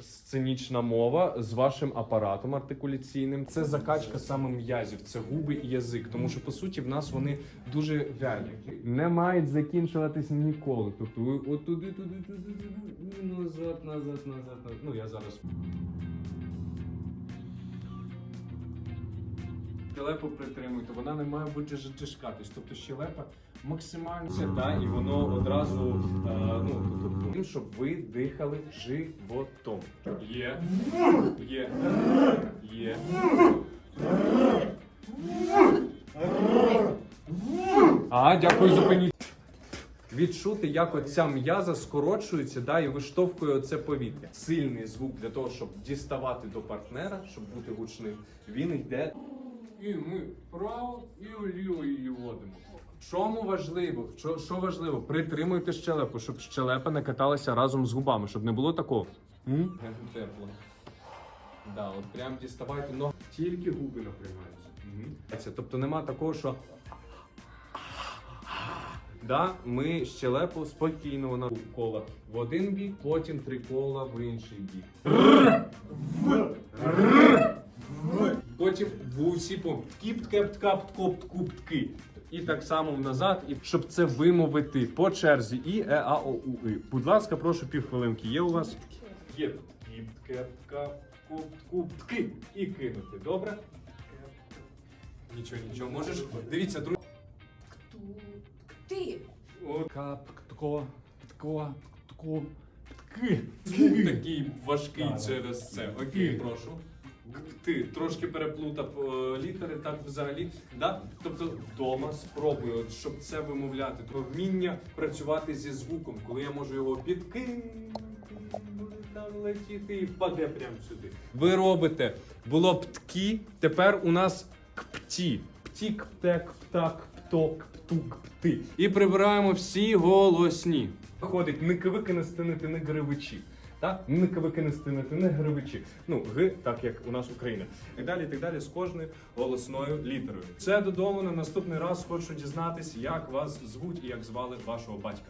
Сценічна мова з вашим апаратом артикуляційним. Це закачка саме м'язів, це губи і язик. Тому що по суті в нас вони дуже вялі. Не мають закінчуватись ніколи. Тобто ви от туди, туди, туди, туди, назад, назад, назад, назад. Ну я зараз. Щелепу притримуйте, вона не має бути житишкатись. Тобто щелепа максимально да, і воно одразу е, ну тобто, щоб ви дихали животом. Є, є, є. А, дякую, зупиніть. Відчути, як оця м'яза скорочується, да, і виштовхує оце повітря. Сильний звук для того, щоб діставати до партнера, щоб бути гучним. Він йде. І ми вправо і вліво її водимо. Чому важливо? Що, що важливо? Притримуйте щелепу, щоб щелепа не каталася разом з губами, щоб не було такого. М? Тепло. Да, от прям діставайте ногу. Тільки губи напрямаються. Тобто нема такого, що. Да, ми щелепу спокійно вона кола в один бік, потім три кола в інший бік. Потім в усі по ткіп ткеп ткап ткоп ткуп тки. І так само назад, і щоб це вимовити по черзі. І е, а, о, у, і. Будь ласка, прошу півхвилинки. Є у вас? Є. Ткуп тки. І кинути. Добре? Нічого, нічого. Можеш. Дивіться, друзі. Ти. О, Кап, тко, тко, тко, тки. Такий важкий через це. Окей, прошу. Ти трошки переплутав е, літери, так взагалі. Да? Тобто вдома спробуй, от, щоб це вимовляти. То вміння працювати зі звуком, коли я можу його підкинути, там летіти і впаде прямо сюди. Ви робите було пткі, тепер у нас кпті. Птік, птек, птак, пток, птук, пти. І прибираємо всі голосні. Виходить, не кивики стинити, не гривичі. Так? Не кивики не стинити, не гривичі. Ну, г, так як у нас Україна. І далі, і так далі, з кожною голосною літерою. Це додому на наступний раз хочу дізнатися, як вас звуть і як звали вашого батька.